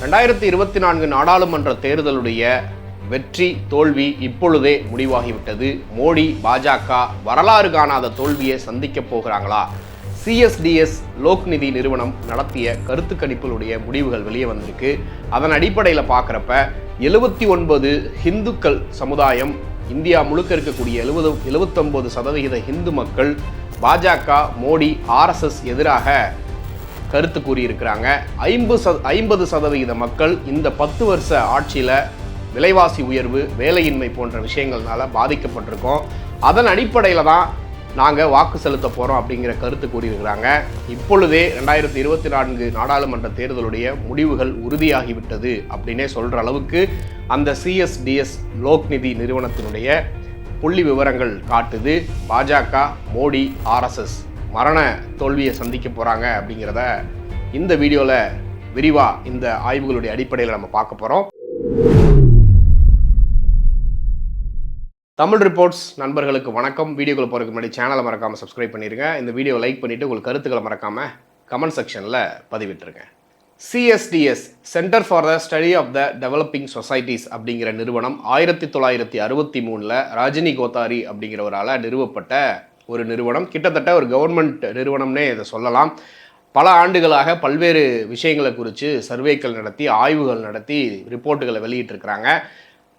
ரெண்டாயிரத்தி இருபத்தி நான்கு நாடாளுமன்ற தேர்தலுடைய வெற்றி தோல்வி இப்பொழுதே முடிவாகிவிட்டது. மோடி பாஜக வரலாறு காணாத தோல்வியை சந்திக்கப் போகிறாங்களா? சிஎஸ்டிஎஸ் லோக்நிதி நிறுவனம் நடத்திய கருத்து கணிப்புகளுடைய முடிவுகள் வெளியே வந்திருக்கு. அதன் அடிப்படையில் பார்க்குறப்ப எழுபத்தி ஒன்பது ஹிந்துக்கள் சமுதாயம் இந்தியா முழுக்க இருக்கக்கூடிய எழுபது எழுபத்தொன்பது சதவிகித ஹிந்து மக்கள் பாஜக மோடி ஆர்எஸ்எஸ் எதிராக கருத்து கூறியிருக்கிறாங்க. ஐம்பது சத ஐம்பது சதவிகித மக்கள் இந்த பத்து வருஷ ஆட்சியில் விலைவாசி உயர்வு வேலையின்மை போன்ற விஷயங்கள்னால பாதிக்கப்பட்டிருக்கோம். அதன் அடிப்படையில் தான் நாங்கள் வாக்கு செலுத்த போகிறோம் அப்படிங்கிற கருத்து கூறியிருக்கிறாங்க. இப்பொழுதே ரெண்டாயிரத்தி இருபத்தி நான்கு நாடாளுமன்ற தேர்தலுடைய முடிவுகள் உறுதியாகிவிட்டது அப்படின்னே சொல்கிற அளவுக்கு அந்த சிஎஸ்டிஎஸ் லோக்நிதி நிறுவனத்தினுடைய புள்ளி விவரங்கள் காட்டுது. பாஜக மோடி ஆர்எஸ்எஸ் மரண தோல்வியை சந்திக்க போகிறாங்க அப்படிங்கிறத இந்த வீடியோவில் விரிவாக இந்த ஆய்வுகளுடைய அடிப்படையில் நம்ம பார்க்க போகிறோம் தமிழ் ரிப்போர்ட்ஸ் நண்பர்களுக்கு வணக்கம். வீடியோக்குள்ள போகிறதுக்கு முன்னாடி சேனலை மறக்காமல் சப்ஸ்கிரைப் பண்ணிடுங்க இந்த வீடியோ லைக் பண்ணிவிட்டு உங்கள் கருத்துக்களை மறக்காமல் கமெண்ட் செக்ஷனில் பதிவிட்டுருங்க. CSDS centre for the study of the developing societies அப்படிங்கிற நிறுவனம் ஆயிரத்தி தொள்ளாயிரத்தி அறுபத்தி மூணில் ரஜினி கோத்தாரி அப்படிங்கிறவரால் நிறுவப்பட்ட ஒரு நிறுவனம் கிட்டத்தட்ட ஒரு கவர்மெண்ட் நிறுவனம்னே இதை சொல்லலாம். பல ஆண்டுகளாக பல்வேறு விஷயங்களை குறித்து சர்வேக்கள் நடத்தி ஆய்வுகள் நடத்தி ரிப்போர்ட்டுகளை வெளியிட்டிருக்கிறாங்க.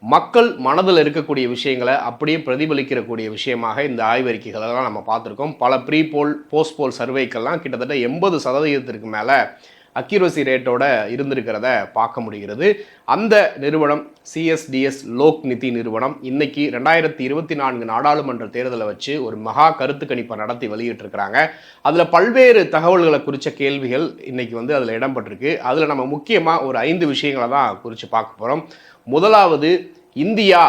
மக்கள் மனதில் இருக்கக்கூடிய விஷயங்களை அப்படியே பிரதிபலிக்கிறக்கூடிய விஷயமாக இந்த ஆய்வறிக்கைகளெல்லாம் நம்ம பார்த்துருக்கோம். பல ப்ரீ போல் போஸ்ட் போல் சர்வேக்கள்லாம் கிட்டத்தட்ட எண்பது சதவீதத்திற்கு மேலே அக்யூரசி ரேட்டோட இருந்திருக்கிறத பார்க்க முடிகிறது. அந்த நிறுவனம் சிஎஸ்டிஎஸ் லோக் நிதி நிறுவனம் இன்னைக்கு ரெண்டாயிரத்தி இருபத்தி நான்கு நாடாளுமன்ற தேர்தலை வச்சு ஒரு மகா கருத்து கணிப்பை நடத்தி வெளியிட்டிருக்கிறாங்க. அதில் பல்வேறு தகவல்களை குறித்த கேள்விகள் இன்னைக்கு வந்து அதில் இடம்பெற்றிருக்கு. அதில் நம்ம முக்கியமாக ஒரு ஐந்து விஷயங்களை தான் குறித்து பார்க்க போகிறோம் முதலாவது இந்தியா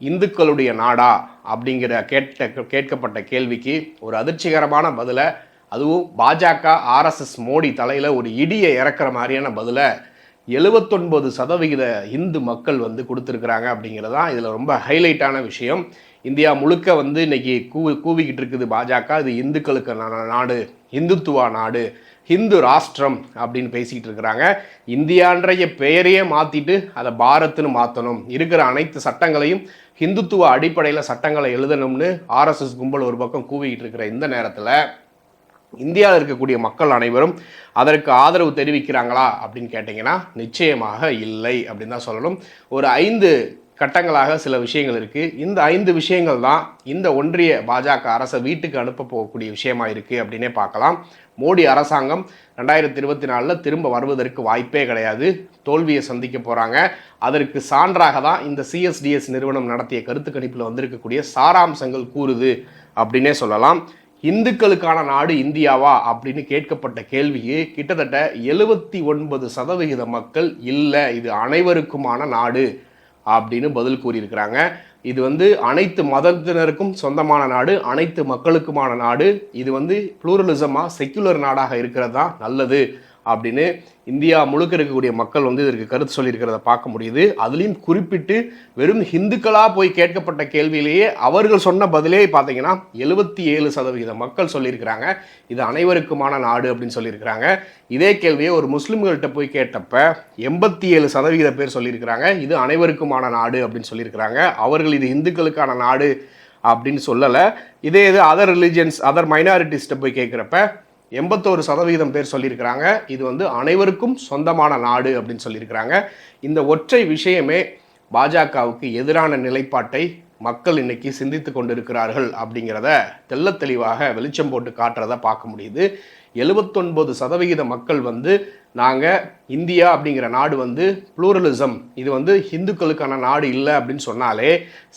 இந்துக்களுடைய நாடா அப்படிங்கிற கேட்ட கேட்கப்பட்ட கேள்விக்கு ஒரு அதிர்ச்சிகரமான பதிலை அதுவும் பாஜக ஆர்எஸ்எஸ் மோடி தலையில் ஒரு இடியை இறக்குற மாதிரியான பதிலை எழுபத்தொன்பது சதவிகித இந்து மக்கள் வந்து கொடுத்துருக்குறாங்க அப்படிங்கிறது தான் இதில் ரொம்ப ஹைலைட்டான விஷயம். இந்தியா முழுக்க வந்து இன்னைக்கு கூ கூவிக்கிட்டு இருக்குது பாஜக. இது இந்துக்களுக்கு நா- நாடு இந்துத்துவா நாடு ஹிந்து ராஷ்டிரம் அப்படின்னு பேசிக்கிட்டு இருக்கிறாங்க. இந்தியான்றைய பெயரையே மாற்றிட்டு அதை பாரத்னு மாற்றணும் இருக்கிற அனைத்து சட்டங்களையும் ஹிந்துத்துவ அடிப்படையில் சட்டங்களை எழுதணும்னு ஆர்எஸ்எஸ் கும்பல் ஒரு பக்கம் கூவிக்கிட்டு இருக்கிற இந்த நேரத்தில் இந்தியாவில் இருக்கக்கூடிய மக்கள் அனைவரும் அதற்கு ஆதரவு தெரிவிக்கிறாங்களா அப்படின்னு கேட்டிங்கன்னா நிச்சயமாக இல்லை அப்படின்னு தான் சொல்லணும். ஒரு ஐந்து கட்டங்களாக சில விஷயங்கள் இருக்குது இந்த ஐந்து விஷயங்கள் தான் இந்த ஒன்றிய பாஜக அரசை வீட்டுக்கு அனுப்ப போகக்கூடிய விஷயமா இருக்குது அப்படின்னே பார்க்கலாம். மோடி அரசாங்கம் ரெண்டாயிரத்தி இருபத்தி நாலில் திரும்ப வருவதற்கு வாய்ப்பே கிடையாது. தோல்வியை சந்திக்க போகிறாங்க அதற்கு சான்றாக தான் இந்த சிஎஸ்டிஎஸ் நிறுவனம் நடத்திய கருத்து கணிப்பில் வந்திருக்கக்கூடிய சாராம்சங்கள் கூறுது அப்படின்னே சொல்லலாம். இந்துக்களுக்கான நாடு இந்தியாவா அப்படின்னு கேட்கப்பட்ட கேள்விக்கு கிட்டத்தட்ட எழுபத்தி ஒன்பது சதவிகித மக்கள் இல்லை இது அனைவருக்குமான நாடு அப்படின்னு பதில் கூறியிருக்கிறாங்க. இது வந்து அனைத்து மதத்தினருக்கும் சொந்தமான நாடு அனைத்து மக்களுக்குமான நாடு. இது வந்து ப்ளூரலிசமாக செக்குலர் நாடாக இருக்கிறது தான் நல்லது. அப்படின்னு இந்தியா முழுக்க இருக்கக்கூடிய மக்கள் வந்து இதற்கு கருத்து சொல்லியிருக்கிறத பார்க்க முடியுது. அதுலேயும் குறிப்பிட்டு வெறும் ஹிந்துக்களாக போய் கேட்கப்பட்ட கேள்வியிலேயே அவர்கள் சொன்ன பதிலே பார்த்தீங்கன்னா எழுபத்தி ஏழு சதவிகித மக்கள் சொல்லியிருக்கிறாங்க. இது அனைவருக்குமான நாடு அப்படின்னு சொல்லியிருக்கிறாங்க. இதே கேள்வியை ஒரு முஸ்லீம்கள்கிட்ட போய் கேட்டப்ப எண்பத்தி ஏழு சதவிகித பேர் சொல்லியிருக்கிறாங்க. இது அனைவருக்குமான நாடு அப்படின்னு சொல்லியிருக்கிறாங்க. அவர்கள் இது இந்துக்களுக்கான நாடு அப்படின்னு சொல்லலை. இதே இது அதர் ரிலிஜியன்ஸ் அதர் மைனாரிட்டிஸ்ட்டை போய் கேட்குறப்ப எண்பத்தோரு சதவீதம் பேர் சொல்லியிருக்கிறாங்க. இது வந்து அனைவருக்கும் சொந்தமான நாடு அப்படின்னு சொல்லியிருக்கிறாங்க. இந்த ஒற்றை விஷயமே பாஜகவுக்கு எதிரான நிலைப்பாட்டை மக்கள் இன்னைக்கு சிந்தித்து கொண்டிருக்கிறார்கள் அப்படிங்கிறத தெள்ளத் தெளிவாக வெளிச்சம் போட்டு காட்டுறத பார்க்க முடியுது. எழுபத்தொன்பது சதவிகித மக்கள் வந்து நாங்கள் இந்தியா அப்படிங்கிற நாடு வந்து ப்ளூரலிசம் இது வந்து ஹிந்துக்களுக்கான நாடு இல்லை அப்படின்னு சொன்னாலே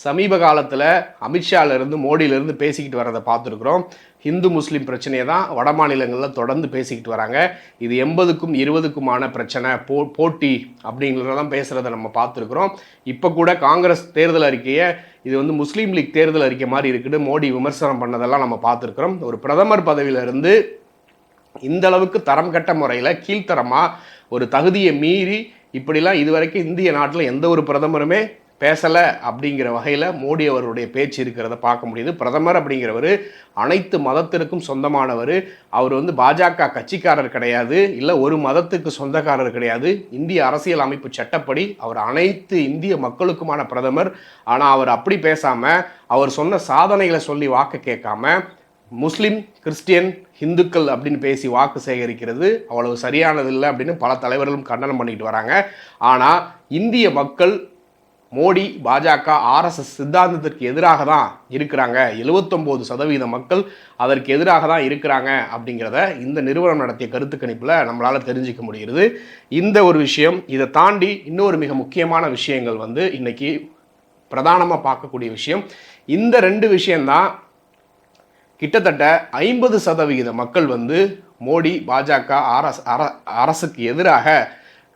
சமீப காலத்தில் அமித்ஷாலேருந்து மோடியிலேருந்து பேசிக்கிட்டு வரதை பார்த்துருக்குறோம். ஹிந்து முஸ்லீம் பிரச்சனையை தான் வட மாநிலங்களில் தொடர்ந்து பேசிக்கிட்டு வராங்க. இது எண்பதுக்கும் இருபதுக்குமான பிரச்சனை போ போட்டி அப்படிங்கிறதெல்லாம் பேசுகிறத நம்ம பார்த்துருக்குறோம். இப்போ கூட காங்கிரஸ் தேர்தல் அறிக்கையை இது வந்து முஸ்லீம் லீக் தேர்தல் அறிக்கை மாதிரி இருக்குது மோடி விமர்சனம் பண்ணதெல்லாம் நம்ம பார்த்துருக்குறோம். ஒரு பிரதமர் பதவியிலிருந்து இந்த அளவுக்கு தரம் கட்ட முறையில் கீழ்த்தரமாக ஒரு தகுதியை மீறி இப்படிலாம் இதுவரைக்கும் இந்திய நாட்டில் எந்த ஒரு பிரதமருமே பேசலை அப்படிங்கிற வகையில் மோடி அவருடைய பேச்சு இருக்கிறத பார்க்க முடியுது. பிரதமர் அப்படிங்கிறவர் அனைத்து மதத்திற்கும் சொந்தமானவர். அவர் வந்து பாஜக கட்சிக்காரர் கிடையாது. இல்லை ஒரு மதத்துக்கு சொந்தக்காரர் கிடையாது. இந்திய அரசியல் அமைப்பு சட்டப்படி அவர் அனைத்து இந்திய மக்களுக்குமான பிரதமர். ஆனால் அவர் அப்படி பேசாமல் அவர் சொன்ன சாதனைகளை சொல்லி வாக்கு கேட்காம முஸ்லீம் கிறிஸ்டியன் ஹிந்துக்கள் அப்படின்னு பேசி வாக்கு சேகரிக்கிறது அவ்வளவு சரியானது இல்லை அப்படின்னு பல தலைவர்களும் கண்டனம் பண்ணிட்டு வராங்க. ஆனால் இந்திய மக்கள் மோடி பாஜக ஆர்எஸ்எஸ் சித்தாந்தத்திற்கு எதிராக தான் இருக்கிறாங்க. எழுவத்தொம்போது சதவீத மக்கள் அதற்கு எதிராக தான் இருக்கிறாங்க அப்படிங்கிறத இந்த நிறுவனம் நடத்திய கருத்து கணிப்பில் நம்மளால் தெரிஞ்சுக்க முடிகிறது இந்த ஒரு விஷயம் இதை தாண்டி இன்னொரு மிக முக்கியமான விஷயங்கள் வந்து இன்னைக்கு பிரதானமாக பார்க்கக்கூடிய விஷயம். இந்த ரெண்டு விஷயந்தான் கிட்டத்தட்ட ஐம்பது சதவிகித மக்கள் வந்து மோடி பாஜக அரசு அர- அரசுக்கு எதிராக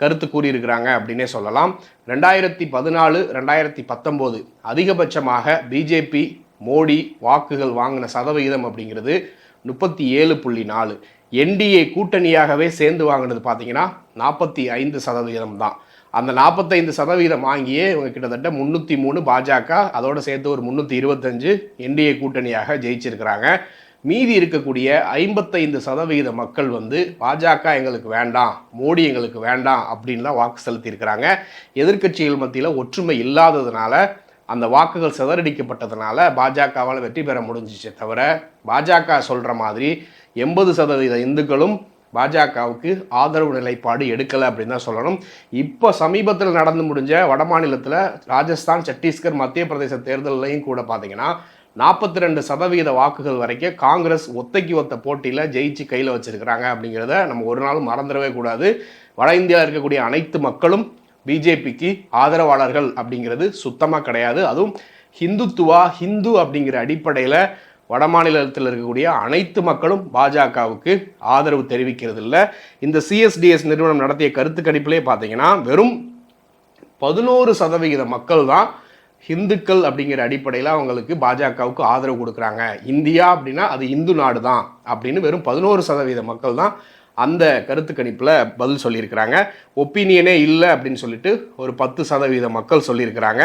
கருத்து கூறியிருக்கிறாங்க அப்படின்னே சொல்லலாம். ரெண்டாயிரத்தி பதினாலு ரெண்டாயிரத்தி பத்தொம்போது அதிகபட்சமாக பிஜேபி மோடி வாக்குகள் வாங்கின சதவிகிதம் அப்படிங்கிறது முப்பத்தி ஏழு புள்ளி நாலு. என்டிஏ கூட்டணியாகவே சேர்ந்து வாங்கினது பார்த்தீங்கன்னா நாற்பத்தி ஐந்து சதவிகிதம் தான். அந்த நாற்பத்தைந்து சதவீதம் வாங்கியே இவங்க கிட்டத்தட்ட முந்நூற்றி மூணு பாஜக அதோடு சேர்த்து ஒரு முந்நூற்றி இருபத்தஞ்சு என்டிஏ கூட்டணியாக ஜெயிச்சிருக்கிறாங்க. மீதி இருக்கக்கூடிய ஐம்பத்தைந்து சதவிகித மக்கள் வந்து பாஜக எங்களுக்கு வேண்டாம் மோடி எங்களுக்கு வேண்டாம் அப்படின்லாம் வாக்கு செலுத்தியிருக்கிறாங்க. எதிர்க்கட்சிகள் மத்தியில் ஒற்றுமை இல்லாததுனால அந்த வாக்குகள் சிதறடிக்கப்பட்டதுனால பாஜகவால் வெற்றி பெற முடிஞ்சிச்சே தவிர பாஜக சொல்கிற மாதிரி எண்பது சதவீத இந்துக்களும் பாஜகவுக்கு ஆதரவு நிலைப்பாடு எடுக்கலை அப்படின்னு தான் சொல்லணும். இப்போ சமீபத்தில் நடந்து முடிஞ்ச வடமாநிலத்தில் ராஜஸ்தான் சத்தீஸ்கர் மத்திய பிரதேச தேர்தலையும் கூட பார்த்தீங்கன்னா நாற்பத்தி ரெண்டு சதவீத வாக்குகள் வரைக்கும் காங்கிரஸ் ஒத்தைக்கு ஒத்த போட்டியில் ஜெயிச்சு கையில் வச்சுருக்கிறாங்க அப்படிங்கிறத நம்ம ஒரு நாள் மறந்துடவே கூடாது. வட இந்தியாவில் இருக்கக்கூடிய அனைத்து மக்களும் பிஜேபிக்கு ஆதரவாளர்கள் அப்படிங்கிறது சுத்தமாக கிடையாது. அதுவும் ஹிந்துத்துவா ஹிந்து அப்படிங்கிற அடிப்படையில் வடமாநிலத்தில் இருக்கக்கூடிய அனைத்து மக்களும் பாஜகவுக்கு ஆதரவு தெரிவிக்கிறது இல்லை இந்த சிஎஸ்டிஎஸ் நிறுவனம் நடத்திய கருத்து கணிப்பிலே பார்த்தீங்கன்னா வெறும் பதினோரு சதவிகித மக்கள் தான் ஹிந்துக்கள் அப்படிங்கிற அடிப்படையில் அவங்களுக்கு பாஜகவுக்கு ஆதரவு கொடுக்குறாங்க. இந்தியா அப்படின்னா அது இந்து நாடு தான் அப்படின்னு வெறும் பதினோரு சதவீத மக்கள் தான் அந்த கருத்து கணிப்பில் பதில் சொல்லியிருக்கிறாங்க. ஒப்பீனியனே இல்லை அப்படின்னு சொல்லிட்டு ஒரு பத்து சதவீத மக்கள் சொல்லியிருக்கிறாங்க.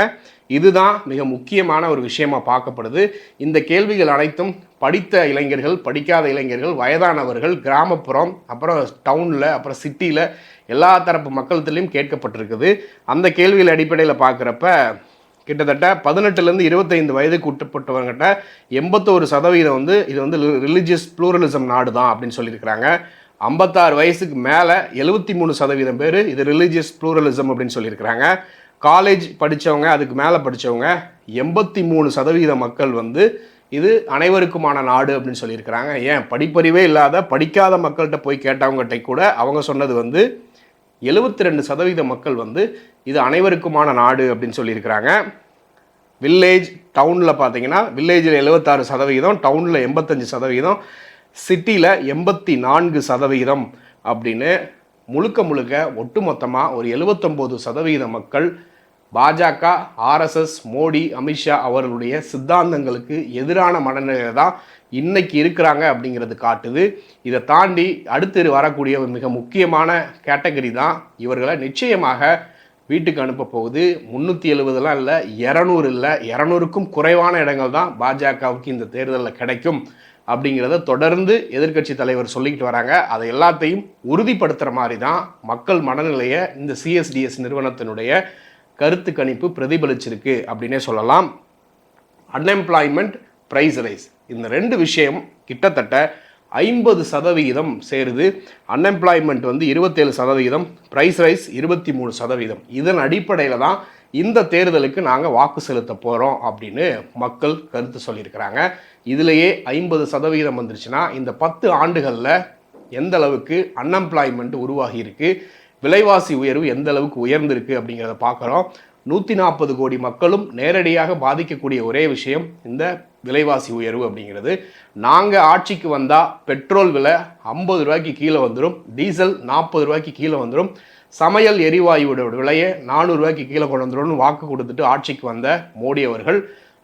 இதுதான் மிக முக்கியமான ஒரு விஷயமா பார்க்கப்படுது. இந்த கேள்விகள் அனைத்தும் படித்த இளைஞர்கள் படிக்காத இளைஞர்கள் வயதானவர்கள் கிராமப்புறம் அப்புறம் டவுனில் அப்புறம் சிட்டியில் எல்லா தரப்பு மக்கள்கிட்டையும் கேட்கப்பட்டிருக்குது. அந்த கேள்விகள் அடிப்படையில் பார்க்குறப்ப கிட்டத்தட்ட பதினெட்டுலேருந்து இருபத்தைந்து வயதுக்கு உட்பட்டவங்ககிட்ட எண்பத்தோரு சதவீதம் வந்து இது வந்து ரிலிஜியஸ் ப்ளூரலிசம் நாடு தான் அப்படின்னு சொல்லியிருக்கிறாங்க. ஐம்பத்தாறு வயசுக்கு மேலே எழுபத்தி மூணு சதவீதம் பேர் இது ரிலீஜியஸ் ப்ளூரலிசம் அப்படின்னு சொல்லியிருக்கிறாங்க. காலேஜ் படித்தவங்க அதுக்கு மேலே படித்தவங்க எண்பத்தி மூணு சதவீத மக்கள் வந்து இது அனைவருக்குமான நாடு அப்படின்னு சொல்லியிருக்கிறாங்க. ஏன்? படிப்பறிவே இல்லாத படிக்காத மக்கள்கிட்ட போய் கேட்டவங்ககிட்ட கூட அவங்க சொன்னது வந்து எழுபத்தி ரெண்டு சதவீத மக்கள் வந்து இது அனைவருக்குமான நாடு அப்படின்னு சொல்லியிருக்கிறாங்க. வில்லேஜ் டவுனில் பார்த்தீங்கன்னா வில்லேஜில் எழுபத்தாறு சதவீதம் டவுனில் எண்பத்தஞ்சு சதவீதம் சிட்டியில் எண்பத்தி நான்கு சதவிகிதம் அப்படின்னு முழுக்க முழுக்க ஒட்டுமொத்தமாக ஒரு எழுபத்தொம்போது சதவிகித மக்கள் பாஜக ஆர்எஸ்எஸ் மோடி அமித்ஷா அவர்களுடைய சித்தாந்தங்களுக்கு எதிரான மனநிலையில தான் இன்னைக்கு இருக்கிறாங்க அப்படிங்கிறது காட்டுது. இதை தாண்டி அடுத்து வரக்கூடிய ஒரு மிக முக்கியமான கேட்டகரி தான் இவர்களை நிச்சயமாக வீட்டுக்கு அனுப்ப போகுது. முந்நூற்றி எழுபதுலாம் இல்லை இரநூறு இல்லை இரநூறுக்கும் குறைவான இடங்கள் தான் பாஜகவுக்கு இந்த தேர்தலில் கிடைக்கும். அப்படிங்கிறத தொடர்ந்து எதிர்க்கட்சி தலைவர் சொல்லிக்கிட்டு வராங்க. அதை எல்லாத்தையும் உறுதிப்படுத்துகிற மாதிரி தான் மக்கள் மனநிலையை இந்த சிஎஸ்டிஎஸ் நிறுவனத்தினுடைய கருத்து கணிப்பு பிரதிபலிச்சிருக்கு அப்படின்னே சொல்லலாம். அன்எம்ப்ளாய்மெண்ட் ப்ரைஸ் ரைஸ் இந்த ரெண்டு விஷயம் கிட்டத்தட்ட ஐம்பது சதவிகிதம் சேருது. அன்எம்ப்ளாய்மெண்ட் வந்து இருபத்தேழு சதவிகிதம் ப்ரைஸ் ரைஸ் இருபத்தி மூணு சதவீதம் இதன் அடிப்படையில் தான் இந்த தேர்தலுக்கு நாங்கள் வாக்கு செலுத்த போகிறோம் அப்படின்னு மக்கள் கருத்து சொல்லியிருக்கிறாங்க. இதுலேயே ஐம்பது சதவிகிதம் வந்துருச்சுன்னா இந்த பத்து ஆண்டுகளில் எந்த அளவுக்கு அன்எம்ப்ளாய்மெண்ட் உருவாகி இருக்கு விலைவாசி உயர்வு எந்த அளவுக்கு உயர்ந்திருக்கு அப்படிங்கிறத பார்க்குறோம் நூற்றி நாற்பது கோடி மக்களும் நேரடியாக பாதிக்கக்கூடிய ஒரே விஷயம் இந்த விலைவாசி உயர்வு அப்படிங்கிறது. நாங்கள் ஆட்சிக்கு வந்தால் பெட்ரோல் விலை ஐம்பது ரூபாய்க்கு கீழே வந்துடும் டீசல் நாற்பது ரூபாய்க்கு கீழே வந்துடும் சமையல் எரிவாயுவோட விலையை நானூறுரூவாய்க்கு கீழே கொண்டு வந்துடும் வாக்கு கொடுத்துட்டு ஆட்சிக்கு வந்த மோடி அவர்கள்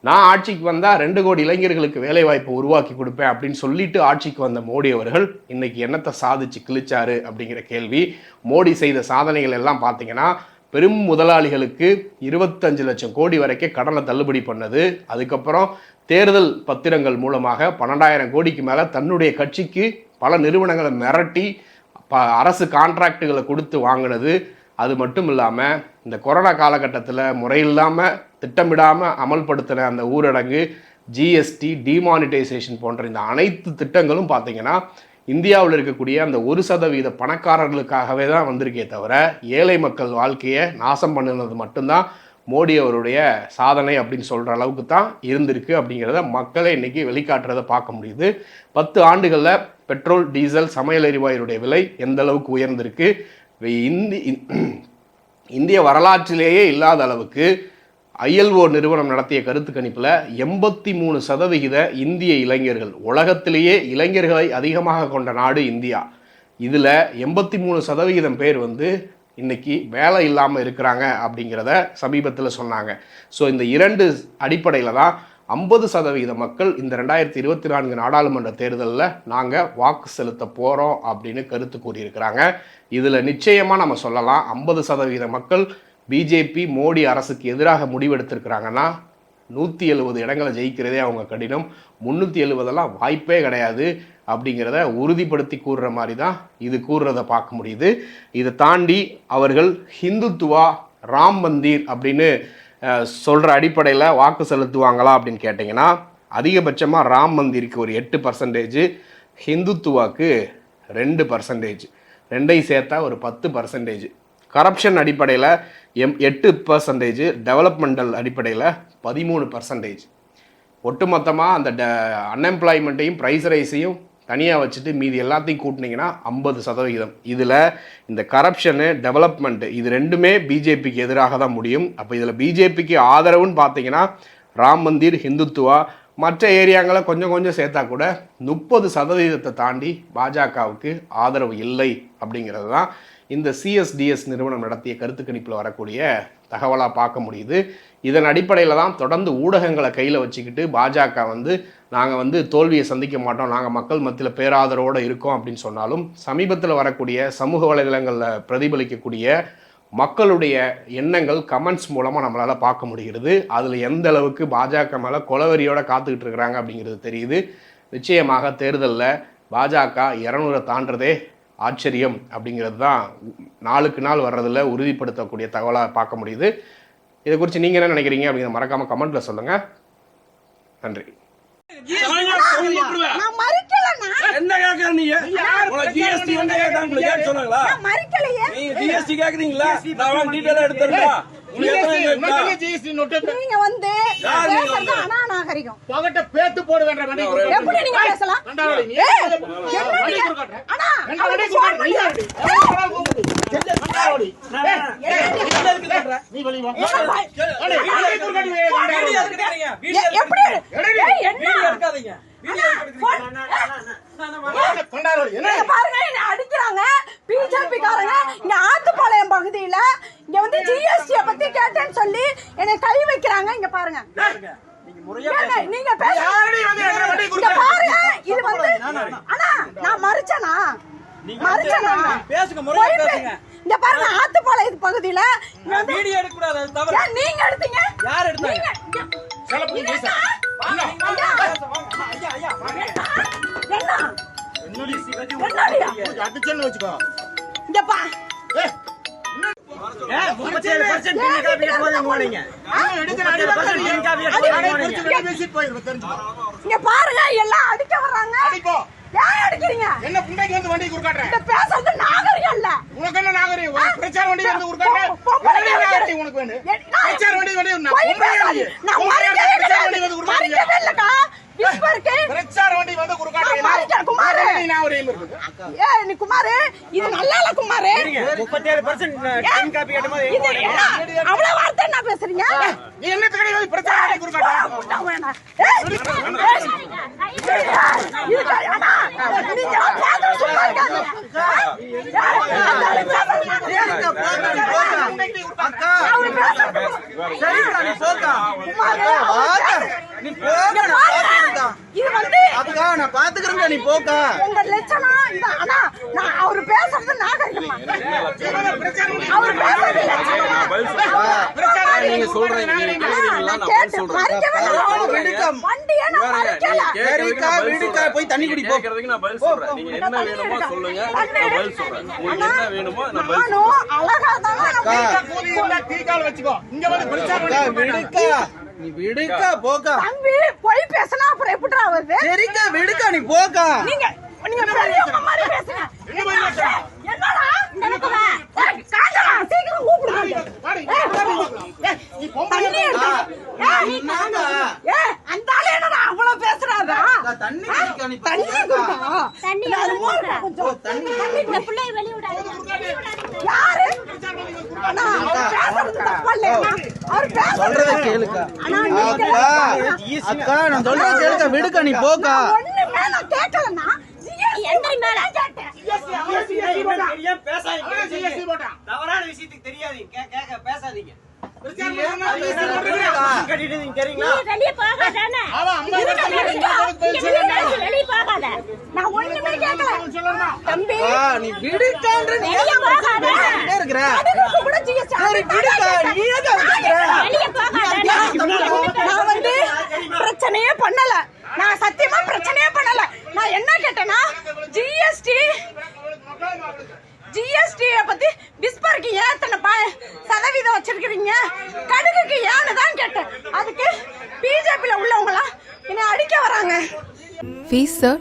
நான் ஆட்சிக்கு வந்தால் ரெண்டு கோடி இளைஞர்களுக்கு வேலைவாய்ப்பு உருவாக்கி கொடுப்பேன் அப்படின்னு சொல்லிட்டு ஆட்சிக்கு வந்த மோடி அவர்கள் இன்னைக்கு என்னத்தை சாதிச்சு கிழிச்சாரு அப்படிங்கிற கேள்வி. மோடி செய்த சாதனைகள் எல்லாம் பார்த்தீங்கன்னா பெரும் முதலாளிகளுக்கு இருபத்தஞ்சு லட்சம் கோடி வரைக்கும் கடனை தள்ளுபடி பண்ணது. அதுக்கப்புறம் தேர்தல் பத்திரங்கள் மூலமாக பன்னெண்டாயிரம் கோடிக்கு மேலே தன்னுடைய கட்சிக்கு பல நிறுவனங்களை மிரட்டி ப அரசு கான்ட்ராக்டுகளை கொடுத்து வாங்கினது. அது மட்டும் இல்லாமல் இந்த கொரோனா காலகட்டத்தில் முறையில்லாமல் திட்டமிடாமல் அமல்படுத்தின அந்த ஊரடங்கு ஜிஎஸ்டி டிமானிட்டைசேஷன் போன்ற இந்த அனைத்து திட்டங்களும் பார்த்தீங்கன்னா இந்தியாவில் இருக்கக்கூடிய அந்த ஒரு சதவீத பணக்காரர்களுக்காகவே தான் வந்திருக்கே தவிர ஏழை மக்கள் வாழ்க்கையை நாசம் பண்ணினது மட்டும்தான் மோடி அவருடைய சாதனை அப்படின்னு சொல்கிற அளவுக்கு தான் இருந்திருக்கு அப்படிங்கிறத மக்களை இன்றைக்கி வெளிக்காட்டுறதை பார்க்க முடியுது. பத்து ஆண்டுகளில் பெட்ரோல் டீசல் சமையல் எரிவாயுடைய விலை எந்த அளவுக்கு உயர்ந்திருக்கு? இந்தி இந்திய வரலாற்றிலேயே இல்லாத அளவுக்கு ஐஎல்ஓ நிறுவனம் நடத்திய கருத்து கணிப்பில் எண்பத்தி மூணு சதவிகித இந்திய இளைஞர்கள் உலகத்திலேயே இளைஞர்களை அதிகமாக கொண்ட நாடு இந்தியா. இதில் எண்பத்தி மூணு சதவிகிதம் பேர் வந்து இன்றைக்கி வேலை இல்லாமல் இருக்கிறாங்க அப்படிங்கிறத சமீபத்தில் சொன்னாங்க. ஸோ இந்த இரண்டு அடிப்படையில் தான் ஐம்பது சதவீத மக்கள் இந்த ரெண்டாயிரத்தி இருபத்தி நான்கு நாடாளுமன்ற தேர்தலில் நாங்கள் வாக்கு செலுத்த போகிறோம் அப்படின்னு கருத்து கூறியிருக்கிறாங்க. இதில் நிச்சயமாக நம்ம சொல்லலாம் ஐம்பது சதவீத மக்கள் பிஜேபி மோடி அரசுக்கு எதிராக முடிவெடுத்திருக்கிறாங்கன்னா நூற்றி எழுபது இடங்களை ஜெயிக்கிறதே அவங்க கடினம். முந்நூற்றி எழுபதெல்லாம் வாய்ப்பே கிடையாது அப்படிங்கிறத உறுதிப்படுத்தி கூறுற மாதிரி தான் இது கூறுறத பார்க்க முடியுது. இதை தாண்டி அவர்கள் ஹிந்துத்துவா ராம் மந்திர் அப்படின்னு சொல்கிற அடிப்படையில் வாக்கு செலுத்துவாங்களா அப்படின்னு கேட்டிங்கன்னா அதிகபட்சமாக ராம் மந்திருக்கு ஒரு எட்டு பர்சன்டேஜ் ஹிந்துத்துவாக்கு ரெண்டு பர்சன்டேஜ் ரெண்டையும் சேர்த்தா ஒரு பத்து பர்சன்டேஜ் கரப்ஷன் அடிப்படையில் எம் எட்டு பர்சன்டேஜ் டெவலப்மெண்டல் அடிப்படையில் பதிமூணு பர்சன்டேஜ் ஒட்டுமொத்தமாக அந்த ட அன்எம்ப்ளாய்மெண்ட்டையும் ப்ரைஸ் ரைஸையும் தனியாக வச்சுட்டு மீதி எல்லாத்தையும் கூட்டினீங்கன்னா ஐம்பது சதவிகிதம். இதில் இந்த கரப்ஷனு டெவலப்மெண்ட்டு இது ரெண்டுமே பிஜேபிக்கு எதிராக தான் முடியும். அப்போ இதில் பிஜேபிக்கு ஆதரவுன்னு பார்த்தீங்கன்னா ராம் மந்திர் ஹிந்துத்துவா மற்ற ஏரியாங்களை கொஞ்சம் கொஞ்சம் சேர்த்தா கூட முப்பது சதவீதத்தை தாண்டி பாஜகவுக்கு ஆதரவு இல்லை அப்படிங்கிறது தான் இந்த சிஎஸ்டிஎஸ் நிறுவனம் நடத்திய கருத்து கணிப்பில் வரக்கூடிய தகவலாக பார்க்க முடியுது. இதன் அடிப்படையில் தான் தொடர்ந்து ஊடகங்களை கையில் வச்சுக்கிட்டு பாஜக வந்து நாங்கள் வந்து தோல்வியை சந்திக்க மாட்டோம் நாங்கள் மக்கள் மத்தியில் பேராதரவோடு இருக்கோம் அப்படின்னு சொன்னாலும் சமீபத்தில் வரக்கூடிய சமூக வலைதளங்களில் பிரதிபலிக்கக்கூடிய மக்களுடைய எண்ணங்கள் கமெண்ட்ஸ் மூலமாக நம்மளால் பார்க்க முடிகிறது. அதில் எந்த அளவுக்கு பாஜக மேலே கொலவெறியோட காத்துக்கிட்டு இருக்கிறாங்க அப்படிங்கிறது தெரியுது. நிச்சயமாக தேர்தலில் பாஜக இரநூறை தாண்டதே ஆச்சரியம் அப்படிங்கிறது தான் நாளுக்கு நாள் வர்றதில் உறுதிப்படுத்தக்கூடிய தகவலாக பார்க்க முடியுது. இதை குறித்து நீங்கள் என்ன நினைக்கிறீங்க அப்படிங்கிற மறக்காமல் கமெண்ட்டில் சொல்லுங்கள் நன்றி. என்ன கேக்குற நீங்க உனக்கு ஜிஎஸ்டி வந்து கேட்டாங்க சொன்னாங்களா? நான் மறிக்கலையே. நீங்க ஜிஎஸ்டி கேக்குறீங்களா? நான் டீடைலா எடுத்துறேன். நீங்க வந்து பேசுறது வந்து? அநாகரிகம். பகட்ட பேத்து. எப்படி நீங்க பேசலாம்? என்ன? அண்ணா, அடிக்கிறாங்க பிஜேபி காரங்க இங்க ஆத்துப்பாளையம் பகுதியில இங்க வந்து ஜிஎஸ்டி பத்தி கேட்டேன்னு சொல்லி என்னை கை வைக்கிறாங்க இங்க பாருங்க நீங்க பாருங்க இது வந்து அண்ணா நான் மறிச்சனா மறிச்சனா பேசுங்க, முறையா பேசுங்க. இங்க பாருங்க ஆத்துப்பாளையம் பகுதியில வீடியோ எடுக்க கூடாது அது தவறு. நீங்க எடுத்தீங்க? யார் எடுத்தாங்க? நீங்க- பாருங்க எல்லாம் அடிக்க வர்றாங்க. அடிக்கிறீங்க என்ன புண்டைக்கு வந்து வண்டி கொடுக்காட்டுற? இந்த பேசுறது நாகரிகம் இல்ல உனக்கு என்ன நாகரிகம்? பிரச்சார வண்டி வந்து கொடுக்காட்ட? பொ- பொம்பளை நாகரிகம். உனக்கு வேணும்? பிரச்சார வண்டி வந்து நான் பொம்பளை. நான் பொம்பளை மறிக்கவே பிரச்சார வண்டி. வந்து இல்லக்கா. விஸ்பருக்கு பிரச்சார வண்டி வந்து குறுக்காட்ட குமாரு. நான் ஒரு. ஏ நீ குமாரு இது நல்லா இல்ல குமாரு. முப்பத்தேழு பர்சன்ட் டீம் காப்பி கேட்ட மாதிரி இது என்ன? அவ்வளவு வார்த்தை என்ன பேசுறீங்க? நீ என்ன வந்து பிரச்சார வண்டி குறுக்காட்ட? நீங்க நீ பாருங்க. இது வந்து அக்கா நான் பாத்துக்கிறேன்டா நீ போக்கா. உங்க லட்சணம் இந்த அண்ணா நான் அவரு பேசுறது நாகரிகமா? அவர் பேசுறது லட்சணமா? நீங்க சொல்றீங்க நான் கேட்டு மறிக்கவே இல்லை. விடுக்கா. வண்டியை நான் மறிக்கல. சரிக்கா வீடுக்கா போய் தண்ணி குடி போ கேக்குறதுக்கு நான் பதில் சொல்றேன். நீங்க என்ன வேணுமோ. சொல்லுங்க. நான். பதில் சொல்றேன். உங்களுக்கு அண்ணா, என்ன வேணுமோ நான் பதில் சொல்றேன். நானும் அழகா தான் டீ கால் வச்சுக்கோ. இங்க வந்து. விடுக்கா. நீ விடுக்கா போக்கா. தம்பி பொய் பேசினா அப்புறம் எப்படிடா வருது? சரிக்கா விடுக்கா நீ போக்கா. நீங்க நீங்க பெரியவங்க மாதிரி பேசுங்க. என்னடா? ஏய், காஞ்சனா, சீக்கிரம் கூப்பிடுங்க. அந்த ஆளு என்னடா அவ்வளவு பேசுறாரா? தண்ணி தண்ணி. தண்ணி இந்த பிள்ளைய வெளிய யாரு? அண்ணா, அவர் பேசுறது தப்பா இல்லையா? சொல்றத கேளுக்கா. அக்கா நான் சொல்றத கேளுக்கா. விடுக்கா நீ போக்கா. ஒண்ணுமே நான் கேட்கலண்ணா. GST மேல கேட்டேன். ஏன் பேசாதீங்க GST போட்டான். தவறான விஷயத்துக்கு தெரியாதீங்க கே- கேட்க பேசாதீங்க பிரச்சார வண்டி குறுக்காட்ட. கட்டிட்டு நீங்க தெரியுங்களா அவன் அம்மா பிரச்சார வண்டி குறுக்காட்ட பதில் சொல்லணும். நான் ஒண்ணுமே கேட்கல. தம்பி, நீ விடுக்கான்ற நீ ஏன். பேசிட்டே இருக்கிற? அதுக்கு கூட GST சரி விடுக்கா நீ ஏன் நான் வந்து பிரச்சனையே பண்ணல. நான் சத்தியமா பிரச்சனையே பண்ணல. நான் என்ன கேட்டேன்னா ஜிஎஸ்டி ஜிஎஸ்டி பத்தி விஸ்பருக்கு ஏன் இத்தனை ப- சதவீதம் வச்சிருக்கிறீங்க? கடுகுக்கு ஏன்னு தான் கேட்டேன். அதுக்கு பிஜேபியில உள்ளவங்களாம் என்னை அடிக்க வராங்க. Fees sir